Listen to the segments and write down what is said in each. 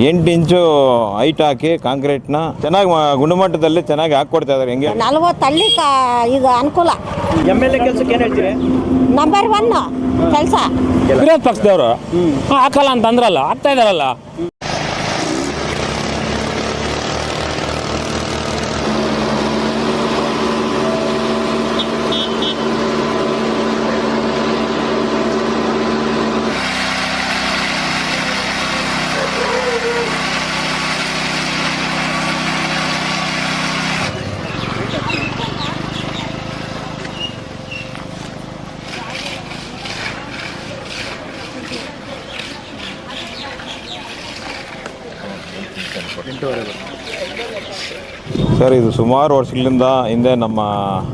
ಎಂಟು ಇಂಚು ಹೈಟ್ ಹಾಕಿ ಕಾಂಕ್ರೀಟ್ನ ಚೆನ್ನಾಗಿ ಮಾ- ಗುಣಮಟ್ಟದಲ್ಲಿ ಚೆನ್ನಾಗಿ ಹಾಕ್ಕೊಡ್ತಾ ಇದ್ದಾರೆ ಹೆಂಗೆ? ನಲ್ವತ್ತು ಹಳ್ಳಿ ಕಾ ಈಗ ಅನುಕೂಲ. ಎಂ ಎಲ್ ಎ ಕೆಲಸಕ್ಕೆ ಏನು ಹೇಳ್ತೀರಿ? ನಂಬರ್ ಒನ್ ಕೆಲಸ. ವಿರೋಧ ಪಕ್ಷದವರು ಹಾಕಲ್ಲ ಅಂತ ಅಂದ್ರಲ್ಲ ಆಗ್ತಾ ಇದಾರಲ್ಲ. ಸರ್, ಇದು ಸುಮಾರು ವರ್ಷಗಳಿಂದ ಹಿಂದೆ ನಮ್ಮ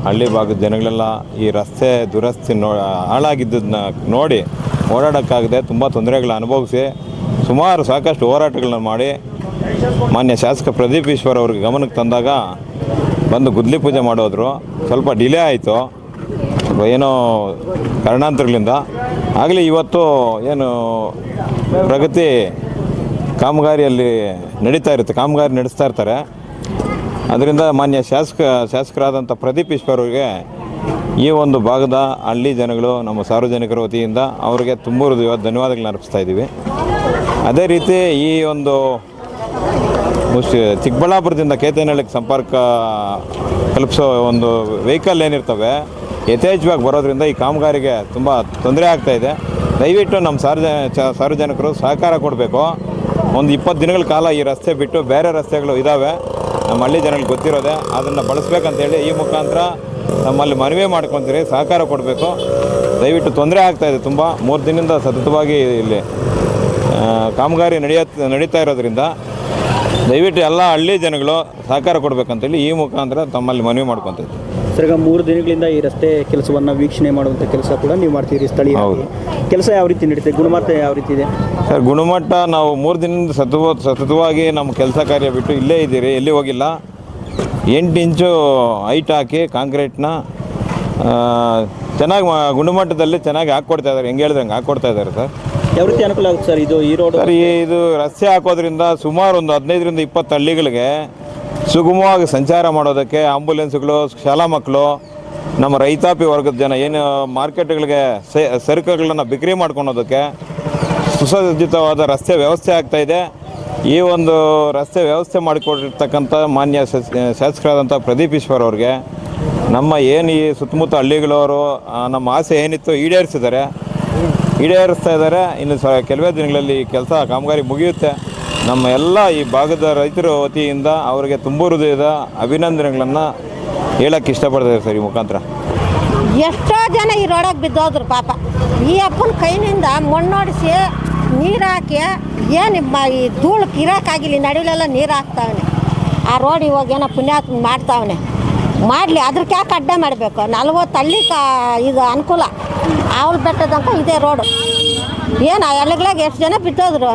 ಹಳ್ಳಿ ಭಾಗದ ಜನಗಳೆಲ್ಲ ಈ ರಸ್ತೆ ದುರಸ್ತಿ ನೋ ಹಾಳಾಗಿದ್ದದನ್ನ ನೋಡಿ ಓಡಾಡೋಕ್ಕಾಗದೆ ತುಂಬ ತೊಂದರೆಗಳನ್ನ ಅನುಭವಿಸಿ ಸುಮಾರು ಸಾಕಷ್ಟು ಹೋರಾಟಗಳನ್ನ ಮಾಡಿ ಮಾನ್ಯ ಶಾಸಕ ಪ್ರದೀಪ್ ಈಶ್ವರ್ ಅವ್ರಿಗೆ ಗಮನಕ್ಕೆ ತಂದಾಗ ಬಂದು ಗುದ್ಲಿ ಪೂಜೆ ಮಾಡೋದ್ರು. ಸ್ವಲ್ಪ ಡಿಲೇ ಆಯಿತು. ಏನೋ ಕಾರಣಾಂತರಗಳಿಂದ. ಆಗಲಿ ಇವತ್ತು ಏನು ಪ್ರಗತಿ ಕಾಮಗಾರಿಯಲ್ಲಿ ನಡೀತಾ ಇರುತ್ತೆ, ಕಾಮಗಾರಿ ನಡೆಸ್ತಾ ಇರ್ತಾರೆ. ಅದರಿಂದ ಮಾನ್ಯ ಶಾಸಕ, ಶಾಸಕರಾದಂಥ ಪ್ರದೀಪ್ ಈಶ್ವರ್ ಅವರಿಗೆ ಈ ಒಂದು ಭಾಗದ ಹಳ್ಳಿ ಜನಗಳು, ನಮ್ಮ ಸಾರ್ವಜನಿಕರ ವತಿಯಿಂದ ಅವರಿಗೆ ತುಂಬ ಧನ್ಯವಾದಗಳನ್ನ ಅರ್ಪಿಸ್ತಾ ಇದ್ದೀವಿ. ಅದೇ ರೀತಿ ಈ ಒಂದು ಚಿಕ್ಕಬಳ್ಳಾಪುರದಿಂದ ಕೇತನಹಳ್ಳಿಗೆ ಸಂಪರ್ಕ ಕಲ್ಪಿಸೋ ಒಂದು ವೆಹಿಕಲ್ ಏನಿರ್ತವೆ, ಯಥೇಚ್ಛವಾಗಿ ಬರೋದ್ರಿಂದ ಈ ಕಾಮಗಾರಿಗೆ ತುಂಬ ತೊಂದರೆ ಆಗ್ತಾಯಿದೆ ದಯವಿಟ್ಟು ನಮ್ಮ ಸಾರ್ವಜನ ಸಾರ್ವಜನಿಕರು ಸಹಕಾರ ಕೊಡಬೇಕು. ಒಂದು ಇಪ್ಪತ್ತು ದಿನಗಳ ಕಾಲ ಈ ರಸ್ತೆ ಬಿಟ್ಟು ಬೇರೆ ರಸ್ತೆಗಳು ಇದ್ದಾವೆ ನಮ್ಮ ಹಳ್ಳಿ ಜನಗಳಿಗೆ ಗೊತ್ತಿರೋದೆ, ಅದನ್ನು ಬಳಸ್ಬೇಕಂತೇಳಿ ಈ ಮುಖಾಂತರ ನಮ್ಮಲ್ಲಿ ಮನವಿ ಮಾಡ್ಕೊತೀರಿ, ಸಹಕಾರ ಕೊಡಬೇಕು. ದಯವಿಟ್ಟು ತೊಂದರೆ ಆಗ್ತಾಯಿದೆ ತುಂಬ. ಮೂರು ದಿನದಿಂದ ಸತತವಾಗಿ ಇಲ್ಲಿ ಕಾಮಗಾರಿ ನಡೆಯತ್ ನಡೀತಾ ಇರೋದ್ರಿಂದ ದಯವಿಟ್ಟು ಎಲ್ಲ ಹಳ್ಳಿ ಜನಗಳು ಸಹಕಾರ ಕೊಡಬೇಕಂತೇಳಿ ಈ ಮುಖಾಂತರ ತಮ್ಮಲ್ಲಿ ಮನವಿ ಮಾಡ್ಕೊತೀವಿ ಸರ್ ಈಗ ಮೂರು ದಿನಗಳಿಂದ ಈ ರಸ್ತೆ ಕೆಲಸವನ್ನು ವೀಕ್ಷಣೆ ಮಾಡುವಂಥ ಕೆಲಸ ಕೂಡ ನೀವು ಮಾಡ್ತೀರಿ ಸ್ಥಳೀಯ. ಕೆಲಸ ಯಾವ ರೀತಿ ನಡೀತದೆ ಗುಣಮಟ್ಟ ಯಾವ ರೀತಿ ಇದೆ? ಸರ್ ಗುಣಮಟ್ಟ ನಾವು ಮೂರು ದಿನದಿಂದ ಸತತ ಸತತವಾಗಿ ನಮ್ಮ ಕೆಲಸ ಕಾರ್ಯ ಬಿಟ್ಟು ಇಲ್ಲೇ ಇದ್ದೀರಿ ಎಲ್ಲಿ ಹೋಗಿಲ್ಲ. ಎಂಟು ಇಂಚು ಹೈಟ್ ಹಾಕಿ ಕಾಂಕ್ರೀಟ್ನ ಚೆನ್ನಾಗಿ ಗುಣಮಟ್ಟದಲ್ಲಿ ಚೆನ್ನಾಗಿ ಹಾಕ್ಕೊಡ್ತಾ ಇದ್ದಾರೆ. ಹೆಂಗೆ ಹೇಳಿದ್ರೆ ಹಂಗೆ ಹಾಕ್ಕೊಡ್ತಾ ಇದ್ದಾರೆ ಸರ್. ಯಾವ ರೀತಿ ಅನುಕೂಲ ಆಗುತ್ತೆ ಸರ್ ಇದು? ಈ ರೋಡ್ ಸರ್ ಇದು ರಸ್ತೆ ಹಾಕೋದ್ರಿಂದ ಸುಮಾರು ಒಂದು ಹದಿನೈದರಿಂದ ಇಪ್ಪತ್ತು ಹಳ್ಳಿಗಳಿಗೆ ಸುಗಮವಾಗಿ ಸಂಚಾರ ಮಾಡೋದಕ್ಕೆ ಆಂಬುಲೆನ್ಸ್ಗಳು, ಶಾಲಾ ಮಕ್ಕಳು, ನಮ್ಮ ರೈತಾಪಿ ವರ್ಗದ ಜನ ಏನು ಮಾರ್ಕೆಟ್ಗಳಿಗೆ ಸರಕುಗಳನ್ನು ಬಿಕ್ರಿ ಮಾಡ್ಕೊಳೋದಕ್ಕೆ ಸುಸಜ್ಜಿತವಾದ ರಸ್ತೆ ವ್ಯವಸ್ಥೆ ಆಗ್ತಾ ಇದೆ. ಈ ಒಂದು ರಸ್ತೆ ವ್ಯವಸ್ಥೆ ಮಾಡಿಕೊಟ್ಟಿರ್ತಕ್ಕಂಥ ಮಾನ್ಯ ಶಾಸ- ಶಾಸಕರಾದಂಥ ಪ್ರದೀಪ್ ಈಶ್ವರ್ ಅವ್ರಿಗೆ ನಮ್ಮ ಏನು ಈ ಸುತ್ತಮುತ್ತ ಹಳ್ಳಿಗಳವರು ನಮ್ಮ ಆಸೆ ಏನಿತ್ತು ಈಡೇರಿಸಿದ್ದಾರೆ. ಈಡೇರಿಸ್ತಾ ಇದ್ದಾರೆ. ಇನ್ನು ಸ, ಕೆಲವೇ ದಿನಗಳಲ್ಲಿ ಕೆಲಸ ಕಾಮಗಾರಿ ಮುಗಿಯುತ್ತೆ. ನಮ್ಮ ಎಲ್ಲ ಈ ಭಾಗದ ರೈತರ ವತಿಯಿಂದ ಅವರಿಗೆ ತುಂಬ ಹೃದಯದ ಅಭಿನಂದನೆಗಳನ್ನು ಹೇಳಕ್ಕೆ ಇಷ್ಟಪಡ್ತಾರೆ ಸರ್ ಈ ಮುಖಾಂತರ. ಎಷ್ಟೋ ಜನ ಈ ರೋಡಕ್ಕೆ ಬಿದ್ದೋದ್ರು ಪಾಪ. ಈ ಅಪ್ಪನ ಕೈನಿಂದ ಮಣ್ಣೊಡಿಸಿ ನೀರು ಹಾಕಿ ಏನು ಈ ಧೂಳು ಇರೋಕ್ಕಾಗಿಲ್ಲ ನಡುವೆಲ್ಲ ನೀರು ಹಾಕ್ತಾವನೆ. ಆ ರೋಡ್ ಇವಾಗ ಏನೋ ಪುಣ್ಯಾತ್ಮ ಮಾಡ್ತಾವನೆ. ಮಾಡಲಿ ಅದಕ್ಕೆ ಯಾಕೆ ಅಡ್ಡ ಮಾಡಬೇಕು? ನಲ್ವತ್ತು ಹಳ್ಳಿ ಕಾ ಇದು ಅನುಕೂಲ. ಅವಳು ಬೆಟ್ಟದಂತ ಇದೇ ರೋಡು. ಏನು ಎಲ್ಲಗ್ಲಾಗ ಎಷ್ಟು ಜನ ಬಿತ್ತೋದ್ರು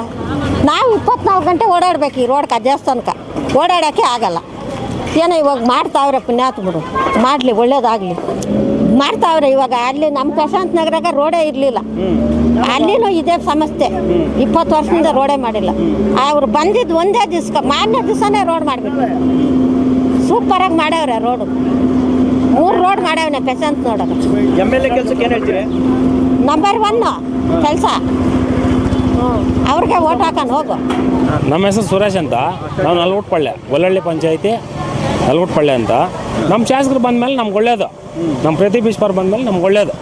ನಾವು ಇಪ್ಪತ್ನಾಲ್ಕು ಗಂಟೆ ಓಡಾಡ್ಬೇಕು ಈ ರೋಡ್ ಆ ದೇವಸ್ಥಾನಕ್ಕೆ ಓಡಾಡೋಕ್ಕೆ ಆಗಲ್ಲ. ಏನೋ ಇವಾಗ ಮಾಡ್ತಾವ್ರೆ ಬಿಡು. ಮಾಡಲಿ, ಒಳ್ಳೇದಾಗಲಿ. ಮಾಡ್ತಾವ್ರೆ ಇವಾಗ, ಅಲ್ಲಿ ನಮ್ಮ ಪ್ರಶಾಂತ್ ನಗರಾಗ ರೋಡೇ ಇರಲಿಲ್ಲ. ಅಲ್ಲಿನೂ ಇದೇ ಸಮಸ್ಯೆ. ಇಪ್ಪತ್ತು ವರ್ಷದಿಂದ ರೋಡೇ ಮಾಡಿಲ್ಲ. ಅವ್ರು ಬಂದಿದ್ದು ಒಂದೇ ದಿವ್ಸಕ್ಕೆ ಮಾರನೇ ದಿವಸನೇ ರೋಡ್ ಮಾಡಿಬಿಟ್ರು. ಸೂಪರಾಗಿ ಮಾಡ್ಯಾವ್ರೆ ರೋಡು. ಮೂರು ರೋಡ್ ಮಾಡ್ಯಾವ್ನೆ ಪ್ರಶಾಂತ್ ನೋಡೋದು. ನಂಬರ್ ಒನ್ ಕೆಲಸ. ಅವ್ರಿಗೆ ಓಟ್ ಹಾಕೊಂಡು ಹೋಗು. ನಮ್ಮ ಹೆಸರು ಸುರೇಶ್ ಅಂತ. ನಾವು ನಲ್ಗುಟ್ಪಳ್ಳೆ ಒಲ್ಲಳ್ಳಿ ಪಂಚಾಯತಿ, ನಲ್ಗುಟ್ಪಳ್ಳೆ ಅಂತ. ನಮ್ಮ ಶಾಸಕರು ಬಂದಮೇಲೆ ನಮ್ಗೆ ಒಳ್ಳೇದು. ನಮ್ಮ ಪ್ರದೀಪ್ ಬಂದ ಬಂದಮೇಲೆ ನಮ್ಗೆ ಒಳ್ಳೇದು.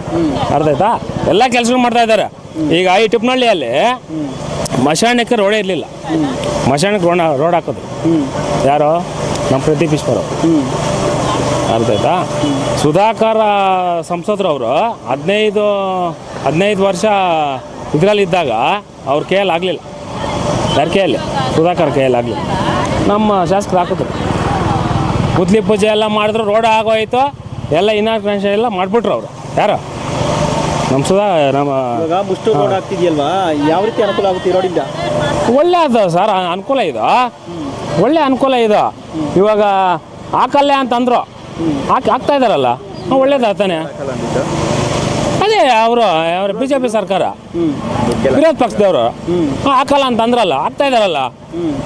ಅರ್ಥ ಆಯ್ತಾ? ಎಲ್ಲ ಕೆಲಸಗಳು ಮಾಡ್ತಾ ಇದ್ದಾರೆ. ಈಗ ಈ ಟಿಪ್ನಹಳ್ಳಿಯಲ್ಲಿ ಮಶಾಣಕ್ಕೆ ರೋಡೇ ಇರಲಿಲ್ಲ. ಮಶಾಣಕ್ಕೆ ರೋಡ್ ರೋಡ್ ಹಾಕೋದು. ಯಾರು? ನಮ್ಮ ಪ್ರದೀಪ್ ಈಶ್ವರ್ ಅರ್ಥ ಆಯ್ತಾ? ಸುಧಾಕರ್ ಸಂಸದರು ಅವರು ಹದಿನೈದು ಹದಿನೈದು ವರ್ಷ ಇದರಲ್ಲಿ ಇದ್ದಾಗ ಅವ್ರ ಕೈಯಲ್ಲಿ ಆಗಲಿಲ್ಲ. ಯಾರ ಕೈಯಲ್ಲಿ? ಸುಧಾಕರ್ ಕೈಯಲ್ಲಿ ಆಗಲಿಲ್ಲ. ನಮ್ಮ ಶಾಸಕರು ಹಾಕಿದ್ರು. ಗುದ್ಲಿ ಪೂಜೆ ಎಲ್ಲ ಮಾಡಿದ್ರು ರೋಡ್ ಆಗೋಯ್ತು. ಎಲ್ಲ ಇನಾಗ್ರೇಷನ್ ಎಲ್ಲ ಮಾಡಿಬಿಟ್ರು ಅವರು. ಯಾರು? ನಮ್ಮ ಸುಧಾ ನಮ್ಮ ಮುಷ್ಟು ರೋಡ್ ಆಗ್ತಿದೆಯಲ್ವಾ ಯಾವ ರೀತಿ ಅನುಕೂಲ ಆಗುತ್ತೆ ರೋಡಿಂದ? ಒಳ್ಳೆ ಅದು ಸರ್ ಅನುಕೂಲ ಇದು. ಒಳ್ಳೆ ಅನುಕೂಲ ಇದು. ಇವಾಗ ಹಾಕಲ್ಲೇ ಅಂತಂದ್ರು. ಹಾಕಿ ಹಾಕ್ತಾ ಇದಾರಲ್ಲ ಒಳ್ಳೇದಾಗ್ತಾನೆ ತಾನೆ? ಅದೇ ಅವರು ಅವ್ರ ಬಿ ಜೆ ಪಿ ಸರ್ಕಾರ ವಿರೋಧ ಪಕ್ಷದವರು. ಹಾಕಲ್ಲ ಅಂತ ಅಂದ್ರಲ್ಲ ಹಾಕ್ತಾ ಇದಾರಲ್ಲ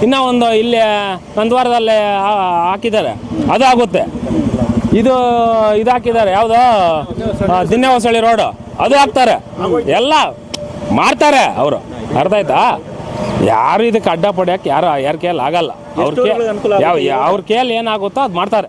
ಇನ್ನ ಒಂದು ಇಲ್ಲಿ ನಂದವಾರದಲ್ಲಿ ಹಾಕಿದ್ದಾರೆ. ಅದು ಆಗುತ್ತೆ ಇದು ಇದು ಹಾಕಿದ್ದಾರೆ. ಯಾವುದು? ದಿನ್ನೆ ಹೊಸಳ್ಳಿ ರೋಡು. ಅದು ಹಾಕ್ತಾರೆ. ಎಲ್ಲ ಮಾಡ್ತಾರೆ ಅವರು. ಅರ್ಥ ಆಯ್ತಾ? ಯಾರು ಇದಕ್ಕೆ ಅಡ್ಡ ಪಡ್ಯಾಕೆ ಯಾರು ಯಾರ ಕೈಯಲ್ಲಿ ಆಗಲ್ಲ. ಅವ್ರ ಕೇಳಿ ಯಾವ ಅವ್ರ ಕೇಳಿ ಏನಾಗುತ್ತೋ ಅದು ಮಾಡ್ತಾರೆ.